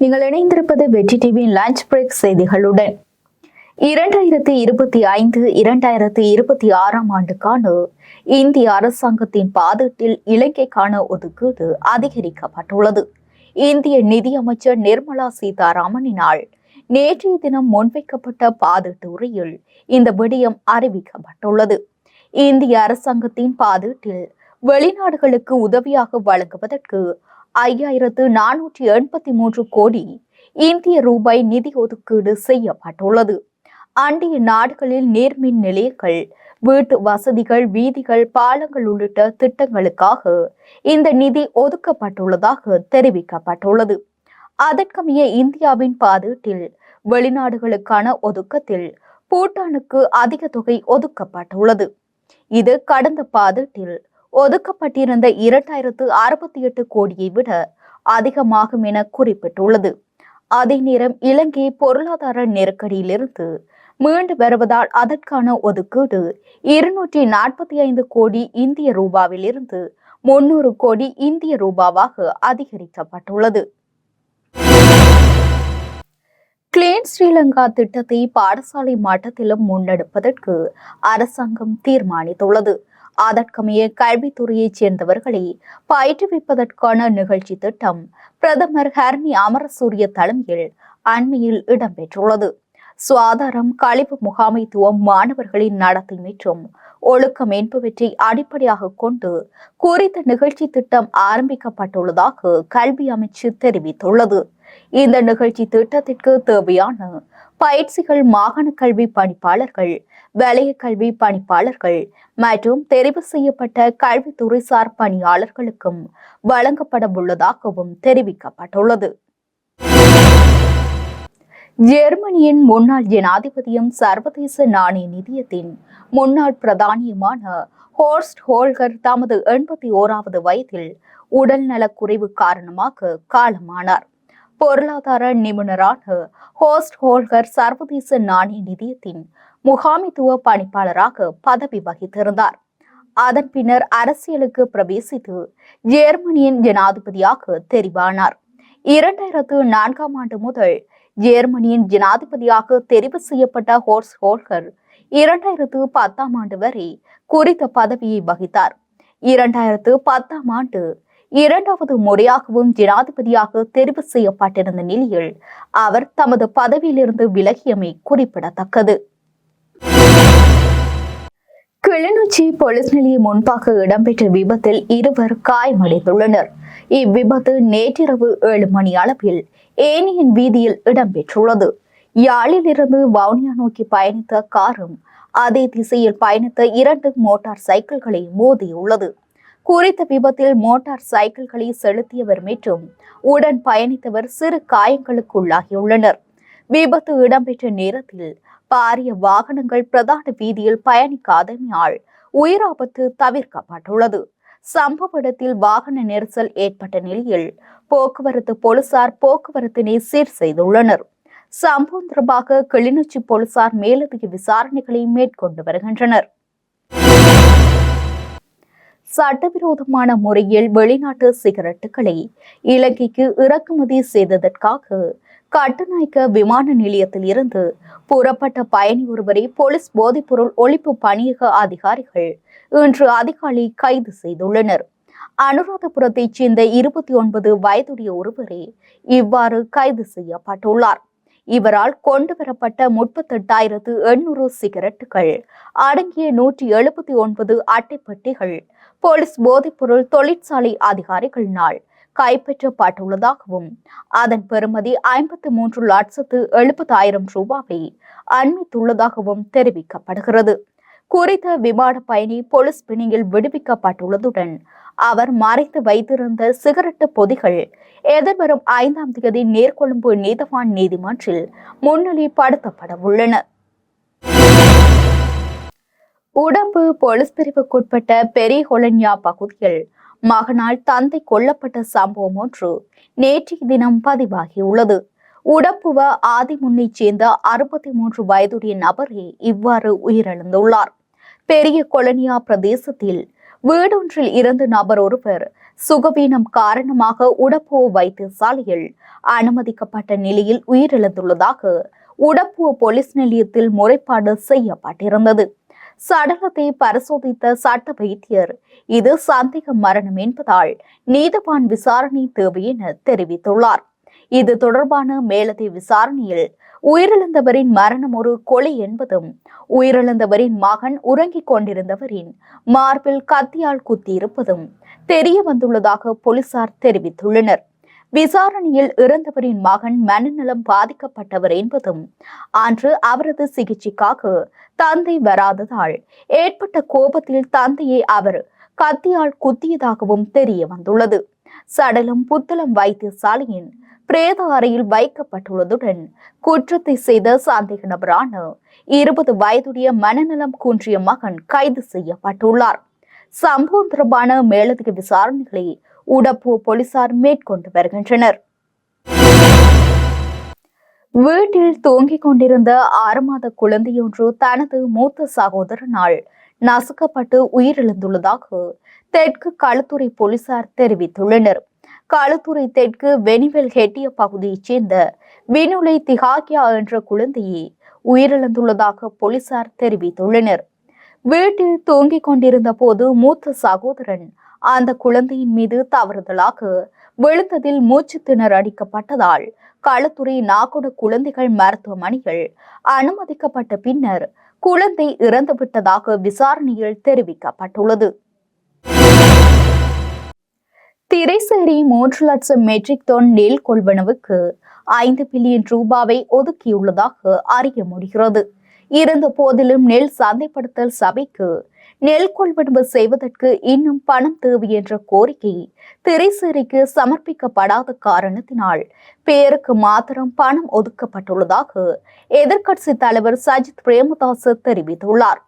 நீங்கள் இணைந்திருப்பது வெற்றி டிவியின் லஞ்ச் பிரேக் செய்திகளுடன். இரண்டாயிரத்தி இருபத்தி ஐந்து இரண்டாயிரத்தி இருபத்தி ஆறாம் ஆண்டுக்கான இந்திய அரசாங்கத்தின் பாதீட்டில் இலங்கைக்கான ஒதுக்கீடு அதிகரிக்கப்பட்டுள்ளது. இந்திய நிதியமைச்சர் நிர்மலா சீதாராமனினால் நேற்றைய தினம் முன்வைக்கப்பட்ட பாதீட்டு உரையில் இந்த விடயம் அறிவிக்கப்பட்டுள்ளது. இந்திய அரசாங்கத்தின் பாதீட்டில் வெளிநாடுகளுக்கு உதவியாக வழங்குவதற்கு ஐயாயிரத்து நானூற்றி எண்பத்தி மூன்று கோடி இந்திய ரூபாய் நிதி ஒதுக்கீடு செய்யப்பட்டுள்ளது. அண்டிய நாடுகளில் நீர்மின் நிலையங்கள் வீட்டு வசதிகள் வீதிகள் பாலங்கள் உள்ளிட்ட திட்டங்களுக்காக இந்த நிதி ஒதுக்கப்பட்டுள்ளதாக தெரிவிக்கப்பட்டுள்ளது. அதற்கமைய இந்தியாவின் பாதீட்டில் வெளிநாடுகளுக்கான ஒதுக்கத்தில் பூட்டானுக்கு அதிக தொகை ஒதுக்கப்பட்டுள்ளது. இது கடந்த பாதீட்டில் ஒதுக்கப்பட்டிருந்த இரண்டாயிரத்து அறுபத்தி எட்டு கோடியை விட அதிகமாகும் என குறிப்பிட்டுள்ளது. அதே நேரம் இலங்கை பொருளாதார நெருக்கடியிலிருந்து மீண்டு வருவதால் அதற்கான ஒதுக்கீடு இருநூற்றி நாற்பத்தி ஐந்து கோடி இந்திய ரூபாவிலிருந்து முன்னூறு கோடி இந்திய ரூபாவாக அதிகரிக்கப்பட்டுள்ளது. கிளீன் ஸ்ரீலங்கா திட்டத்தை பாடசாலை மட்டத்திலும் முன்னெடுப்பதற்கு அரசாங்கம் தீர்மானித்துள்ளது. அதற்கமைய கல்வித்துறையைச் சேர்ந்தவர்களை பயிற்றுவிப்பதற்கான நிகழ்ச்சி திட்டம் பிரதமர் ஹர்னி அமரசூரிய தலைமையில் அண்மையில் இடம்பெற்றுள்ளது. சுவாதாரம் கழிவு முகாமைத்துவம் மாணவர்களின் நடத்தை மற்றும் ஒழுக்கம் என்பவற்றை அடிப்படையாக கொண்டு குறித்த நிகழ்ச்சி திட்டம் ஆரம்பிக்கப்பட்டுள்ளதாக கல்வி அமைச்சு தெரிவித்துள்ளது. இந்த நிகழ்ச்சி திட்டத்திற்கு தேவையான பயிற்சிகள் மாகாண கல்வி பணிப்பாளர்கள் வலய கல்வி பணிப்பாளர்கள் மற்றும் தெரிவு செய்யப்பட்ட கல்வித்துறைசார் பணியாளர்களுக்கும் வழங்கப்பட உள்ளதாகவும் தெரிவிக்கப்பட்டுள்ளது. ஜெர்மனியின் முன்னாள் ஜனாதிபதியும் சர்வதேச நாணய நிதியத்தின் முன்னாள் பிரதானியுமான ஹோர்ஸ்ட் ஹோல்கர் தமது எண்பத்தி ஓராவது வயதில் உடல் நலக்குறைவு காரணமாக காலமானார். பொருளாதார நிபுணரான ஹோஸ்ட் ஹோல்கர் சர்வதேச நாணய நிதியத்தின் முகாமித்துவ பணிப்பாளராக பதவி வகித்திருந்தார். அதன் பின்னர் அரசியலுக்கு பிரவேசித்து ஜெர்மனியின் ஜனாதிபதியாக தெரிவானார். இரண்டாயிரத்து நான்காம் ஆண்டு முதல் ஜெர்மனியின் ஜனாதிபதியாக தெரிவு செய்யப்பட்ட ஹோர்ஸ் ஹோல்கர் இரண்டாயிரத்து பத்தாம் ஆண்டு வரை குறித்த பதவியை வகித்தார். இரண்டாயிரத்து பத்தாம் ஆண்டு இரண்டாவது முறையாகவும் ஜனாதிபதியாக தெரிவு செய்யப்பட்டிருந்த நிலையில் அவர் தமது பதவியிலிருந்து விலகியமை குறிப்பிடத்தக்கது. கிளிநொச்சி போலீஸ் நிலையம் முன்பாக இடம்பெற்ற விபத்தில் இருவர் காயமடைந்துள்ளனர். இவ்விபத்து நேற்றிரவு ஏழு மணி அளவில் ஏனியின் வீதியில் இடம்பெற்றுள்ளது. யாழிலிருந்து வவுனியா நோக்கி பயணித்த காரும் அதே திசையில் பயணித்த இரண்டு மோட்டார் சைக்கிள்களை மோதியுள்ளது. குறித்த விபத்தில் மோட்டார் சைக்கிள்களை செலுத்தியவர் மற்றும் உடன் பயணித்தவர் சிறு காயங்களுக்குள்ளாகியுள்ளனர் விபத்து இடம்பெற்ற நேரத்தில் பாரிய வாகனங்கள் பிரதான வீதியில் பயணிக்காதமையால் உயிராபத்து தவிர்க்கப்பட்டுள்ளது. சம்பவ இடத்தில் வாகன நெரிசல் ஏற்பட்ட நிலையில் போக்குவரத்து போலீசார் போக்குவரத்தினை சீர் செய்துள்ளனர். சம்பவம் தொடர்பாக கிளிநொச்சி போலீசார் மேலதிக விசாரணைகளை மேற்கொண்டு வருகின்றனர். சட்டவிரோதமான முறையில் வெளிநாட்டு சிகரெட்டுகளை இலங்கைக்கு இறக்குமதி செய்ததற்காக கட்டுநாயக்க விமான நிலையத்தில் இருந்து புறப்பட்ட பயணி ஒருவரை போலீஸ் போதைப்பொருள் ஒழிப்பு பணியக அதிகாரிகள் இன்று அதிகாலை கைது செய்துள்ளனர். அனுராதபுரத்தைச் சேர்ந்த இருபத்தி ஒன்பது வயதுடைய ஒருவரே இவ்வாறு கைது செய்யப்பட்டுள்ளார். இவரால் கொண்டு வரப்பட்ட முப்பத்தெட்டாயிரத்து எண்ணூறு சிகரெட்டுகள் அடங்கிய நூற்றி எழுபத்தி ஒன்பது அட்டைப்பட்டிகள் போலீஸ் போதைப்பொருள் தொழிற்சாலை அதிகாரிகள் நாள் கைப்பற்றப்பட்டுள்ளதாகவும் அதன் பெறுமதி ஐம்பத்தி மூன்று லட்சத்து எழுபதாயிரம் ரூபாவை அண்மித்துள்ளதாகவும் தெரிவிக்கப்படுகிறது. குறித்த விமான பயணி போலீஸ் பிணியில் விடுவிக்கப்பட்டுள்ளதுடன் அவர் மறைத்து வைத்திருந்த சிகரெட்டு பொதிகள் எதிர்வரும் ஐந்தாம் தேதி நேர்கொழும்பு நீதவான் நீதிமன்றில் முன்னிலைப்படுத்தப்பட உள்ளன. உடம்பு போலீஸ் பிரிவுக்குட்பட்ட பெரிய கொலன்யா பகுதியில் மகனால் தந்தை கொல்லப்பட்ட சம்பவம் ஒன்று நேற்றைய தினம் பதிவாகியுள்ளது. உடம்புவ ஆதிமுன்னைச் சேர்ந்த அறுபத்தி மூன்று வயதுடைய நபரே இவ்வாறு உயிரிழந்துள்ளார். பெரிய கொலனியா பிரதேசத்தில் வீடொன்றில் இருந்து நபர் ஒருவர் சுகவீனம் காரணமாக உடப்பு வைத்தியசாலையில் அனுமதிக்கப்பட்ட நிலையில் உயிரிழந்துள்ளதாக உடப்பு போலீஸ் நிலையத்தில் முறைப்பாடு செய்யப்பட்டிருந்தது. சடலத்தை பரிசோதித்த சட்ட வைத்தியர் இது சந்தேக மரணம் என்பதால் நீதவான் விசாரணை தேவை என தெரிவித்துள்ளார். இது தொடர்பான மேலதிக விசாரணையில் உயிரிழந்தவரின் மரணம் ஒரு கொலை என்பதும் உயிரிழந்தவரின் மகன் உறங்கிக் கொண்டிருந்தவரின் மார்பில் கத்தியால் குத்தியிருப்பதும் தெரிய வந்துள்ளதாக போலீசார் தெரிவித்துள்ளனர். விசாரணையில் இறந்தவரின் மகன் மனநலம் பாதிக்கப்பட்டவர் என்பதும் அன்று அவரது சிகிச்சைக்காக தந்தை வராததால் ஏற்பட்ட கோபத்தில் தந்தையை அவர் கத்தியால் குத்தியதாகவும் தெரிய வந்துள்ளது. சடலம் புத்தளம் வைத்தியசாலையின் பிரேத அறையில் வைக்கப்பட்டுள்ளதுடன் குற்றத்தை செய்த சந்தேக நபரான இருபது வயதுடைய மனநலம் குன்றிய மகன் கைது செய்யப்பட்டுள்ளார். சம்பவம் தொடர்பான மேலதிக விசாரணைகளை உடப்பு போலீசார் மேற்கொண்டு வருகின்றனர். வீட்டில் தூங்கிக் கொண்டிருந்த ஆறு மாத குழந்தையொன்று தனது மூத்த சகோதரனால் நசுக்கப்பட்டு உயிரிழந்துள்ளதாக தெற்கு களத்துறை போலீசார் தெரிவித்துள்ளனர். களுத்துறை தெற்கு வெனிவெல் ஹெட்டிய பகுதியைச் சேர்ந்த வினுலை திகாக்கியா என்ற குழந்தையை உயிரிழந்துள்ளதாக போலீசார் தெரிவித்துள்ளனர். வீட்டில் தூங்கிக் கொண்டிருந்த போது மூத்த சகோதரன் அந்த குழந்தையின் மீது தவறுதலாக விழுந்ததில் மூச்சு திணற அடிக்கப்பட்டதால் களத்துறை நாகொட குழந்தைகள் மருத்துவமனையில் அனுமதிக்கப்பட்ட பின்னர் குழந்தை இறந்துவிட்டதாக விசாரணையில் தெரிவிக்கப்பட்டுள்ளது. திரைசேரி மூன்று லட்சம் மெட்ரிக் டன் நெல் கொள்வனவுக்கு ஐந்து பில்லியன் ரூபாவை ஒதுக்கியுள்ளதாக அறிய முடிகிறது. இருந்த போதிலும் நெல் சந்தைப்படுத்தல் சபைக்கு நெல் கொள்வனவு செய்வதற்கு இன்னும் பணம் தேவை என்ற கோரிக்கை திரைசேரிக்கு சமர்ப்பிக்கப்படாத காரணத்தினால் பேருக்கு மாத்திரம் பணம் ஒதுக்கப்பட்டுள்ளதாக எதிர்க்கட்சி தலைவர் சஜித் பிரேமதாஸ் தெரிவித்துள்ளார்.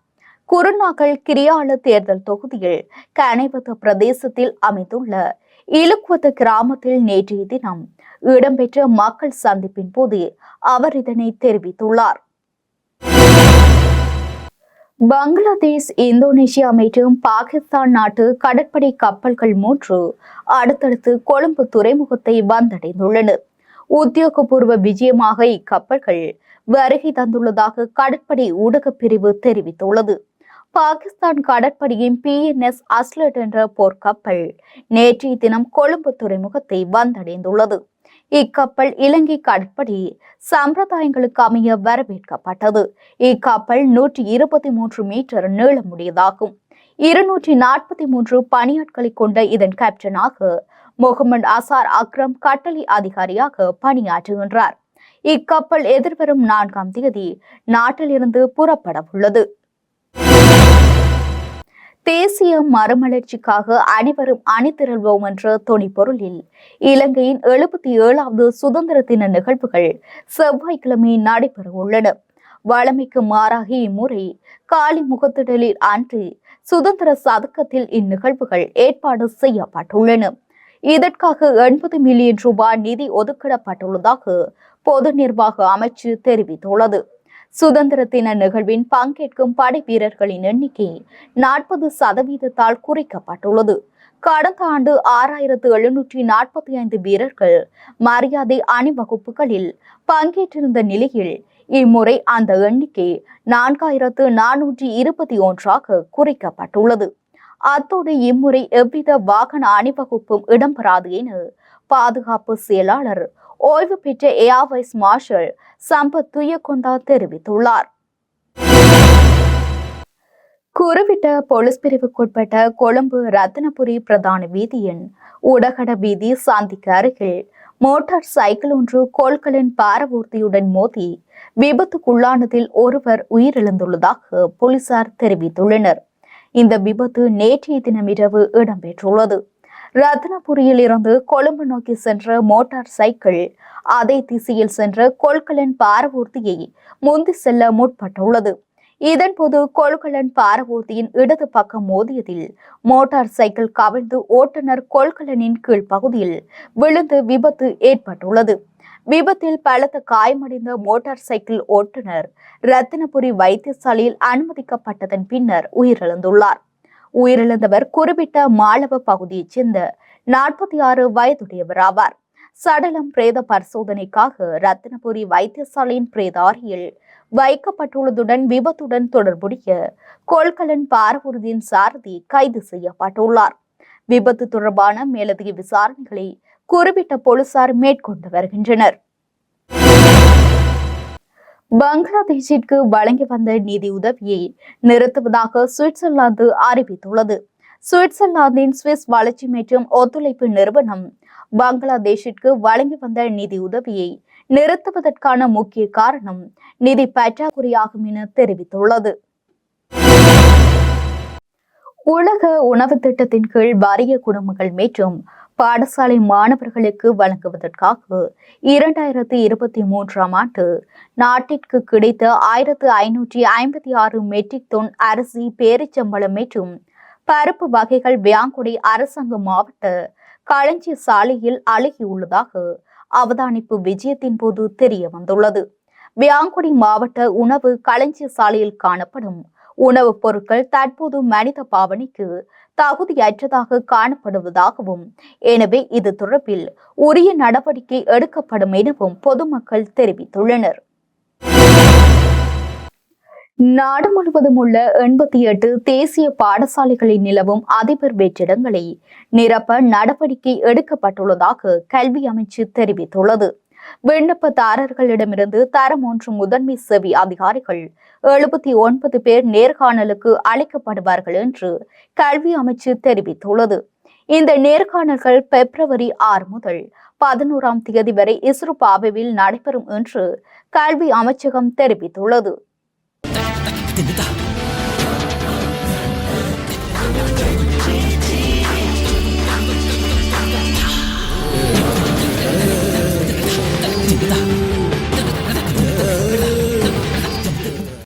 குருநாகல் கிரியாள தேர்தல் தொகுதியில் கனைவத்த பிரதேசத்தில் அமைந்துள்ள இலுக்குவத்த கிராமத்தில் நேற்றைய தினம் இடம்பெற்ற மக்கள் சந்திப்பின் போது அவர் இதனை தெரிவித்துள்ளார். பங்களாதேஷ் இந்தோனேஷியா மற்றும் பாகிஸ்தான் நாட்டு கடற்படை கப்பல்கள் மூன்று அடுத்தடுத்து கொழும்பு துறைமுகத்தை வந்தடைந்துள்ளன உத்தியோகபூர்வ விஜயமாக இக்கப்பல்கள் வருகை தந்துள்ளதாக கடற்படை ஊடகப் பிரிவு தெரிவித்துள்ளது. பாகிஸ்தான் கடற்படையின் பி என் எஸ் அஸ்லட் என்ற போர்க்கப்பல் நேற்றைய தினம் கொழும்பு துறைமுகத்தை வந்தடைந்துள்ளது. இக்கப்பல் இலங்கை கடற்படை சம்பிரதாயங்களுக்கு அமைய வரவேற்கப்பட்டது. இக்கப்பல் நூற்றி இருபத்தி மூன்று மீட்டர் நீளமுடையதாகும். இருநூற்றி நாற்பத்தி மூன்று பணியாட்களை கொண்ட இதன் கேப்டனாக முகமது அசார் அக்ரம் கட்டளை அதிகாரியாக பணியாற்றுகின்றார். இக்கப்பல் எதிர்வரும் நான்காம் தேதி நாட்டிலிருந்து புறப்பட உள்ளது தேசிய மறுமலர்ச்சிக்காக அனைவரும் அணிதிரள்வோம் என்ற துணிப்பொருளில் இலங்கையின் எழுபத்தி ஏழாவது சுதந்திர தின நிகழ்வுகள் செவ்வாய்க்கிழமை நடைபெற உள்ளன. வழமைக்கு மாறாக இம்முறை காலி முகத்திடலில் அன்று சுதந்திர சதுக்கத்தில் இந்நிகழ்வுகள் ஏற்பாடு செய்யப்பட்டுள்ளன. இதற்காக எண்பது மில்லியன் ரூபாய் நிதி ஒதுக்கிடப்பட்டுள்ளதாக பொது நிர்வாக அமைச்சு தெரிவித்துள்ளது. சுதந்திர தின நிகழ்வின் பங்கேற்கும் படை வீரர்களின் எண்ணிக்கை நாற்பது சதவீதத்தால் குறைக்கப்பட்டுள்ளது. கடந்த ஆண்டு ஆறாயிரத்து எழுநூற்றி நாற்பத்தி ஐந்து வீரர்கள் மரியாதை அணிவகுப்புகளில் பங்கேற்றிருந்த நிலையில் இம்முறை அந்த எண்ணிக்கை நான்காயிரத்து நானூற்றி இருபத்தி ஒன்றாக குறைக்கப்பட்டுள்ளது. அத்தோடு இம்முறை எவ்வித வாகன அணிவகுப்பும் இடம்பெறாது என பாதுகாப்பு செயலாளர் ஓய்வு பெற்ற ஏர்வைஸ் மார்ஷல் சம்பத் துயக்கொண்டா தெரிவித்துள்ளார். குறிப்பிட்ட போலீஸ் பிரிவுக்குட்பட்ட கொழும்பு ரத்தினபுரி பிரதான வீதியின் உடகட வீதி சாந்திக்கு அருகில் மோட்டார் சைக்கிள் ஒன்று கோள்களின் பாரவூர்த்தியுடன் மோதி விபத்துக்குள்ளானதில் ஒருவர் உயிரிழந்துள்ளதாக போலீசார் தெரிவித்துள்ளனர். இந்த விபத்து நேற்றைய தினம் இரவு இடம்பெற்றுள்ளது. ரத்னபுரியில் இருந்து கொழும்பு நோக்கி சென்ற மோட்டார் சைக்கிள் அதே திசையில் சென்ற கொள்கலன் பாரவூர்த்தியை முந்தி செல்ல முற்பட்டுள்ளது. இதன்போது கொள்கலன் பாரவூர்த்தியின் இடது பக்கம் மோதியதில் மோட்டார் சைக்கிள் கவிழ்ந்து ஓட்டுநர் கொள்கலனின் கீழ் பகுதியில் விழுந்து விபத்து ஏற்பட்டுள்ளது. விபத்தில் பலத்த காயமடைந்த மோட்டார் சைக்கிள் ஓட்டுநர் ரத்தினபுரி வைத்தியசாலையில் அனுமதிக்கப்பட்டதன் பின்னர் உயிரிழந்துள்ளார். உயிரிழந்தவர் குறிப்பிட்ட மாளவ பகுதியைச் சேர்ந்த நாற்பத்தி ஆறு வயதுடையவர் ஆவார். சடலம் பிரேத பரிசோதனைக்காக ரத்தினபுரி வைத்தியசாலையின் பிரேத அறையில் வைக்கப்பட்டுள்ளதுடன் விபத்துடன் தொடர்புடைய கொள்கலன் பாரவூர்தியின் சாரதி கைது செய்யப்பட்டுள்ளார். விபத்து தொடர்பான மேலதிக விசாரணைகளை குறிப்பிட்ட போலீசார் மேற்கொண்டு வருகின்றனர். பங்களாதேஷிற்கு வழங்கி வந்த நிதி உதவியை நிறுத்துவதாக சுவிட்சர்லாந்து அறிவித்துள்ளது. சுவிட்சர்லாந்தின் சுவிஸ் வளர்ச்சி மற்றும் ஒத்துழைப்பு நிறுவனம் பங்களாதேஷிற்கு வழங்கி வந்த நிதி உதவியை நிறுத்துவதற்கான முக்கிய காரணம் நிதி பற்றாக்குறையாகும் என தெரிவித்துள்ளது. உலக உணவு திட்டத்தின் கீழ் வறிய குடும்பங்கள் மற்றும் பாடசாலை மாணவர்களுக்கு வழங்குவதற்காக இரண்டாயிரத்தி இருபத்தி மூன்றாம் ஆண்டு நாட்டிற்கு கிடைத்த ஆயிரத்து ஐநூற்றி ஐம்பத்தி ஆறு மெட்ரிக் தொன் அரிசி பேரிச்சம்பளம் மற்றும் பருப்பு வகைகள் வியாங்குடி அரசாங்க மாவட்ட களஞ்சி சாலையில் அழுகியுள்ளதாக அவதானிப்பு விஜயத்தின் போது தெரிய வந்துள்ளது வியாங்குடி மாவட்ட உணவு களஞ்சி சாலையில் காணப்படும் உணவுப் பொருட்கள் தற்போது மனித பாவனைக்கு தகுதியற்றதாக காணப்படுவதாகவும் எனவே இது தொடர்பில் உரிய நடவடிக்கை எடுக்கப்படும் எனவும் பொதுமக்கள் தெரிவித்துள்ளனர். நாடு முழுவதும் உள்ள எண்பத்தி எட்டு தேசிய பாடசாலைகளில் நிலவும் அதிபர் வெற்றிடங்களை நிரப்ப நடவடிக்கை எடுக்கப்பட்டுள்ளதாக கல்வி அமைச்சு தெரிவித்துள்ளது. விண்ணப்பதாரர்களிடமிருந்து தரம் ஒன்று முதன்மை செவி அதிகாரிகள் எழுபத்தி ஒன்பது பேர் நேர்காணலுக்கு அழைக்கப்படுவார்கள் என்று கல்வி அமைச்சு தெரிவித்துள்ளது. இந்த நேர்காணல்கள் பிப்ரவரி ஆறு முதல் பதினோராம் தேதி வரை இஸ்ரோ பாபுவில் நடைபெறும் என்று கல்வி அமைச்சகம் தெரிவித்துள்ளது.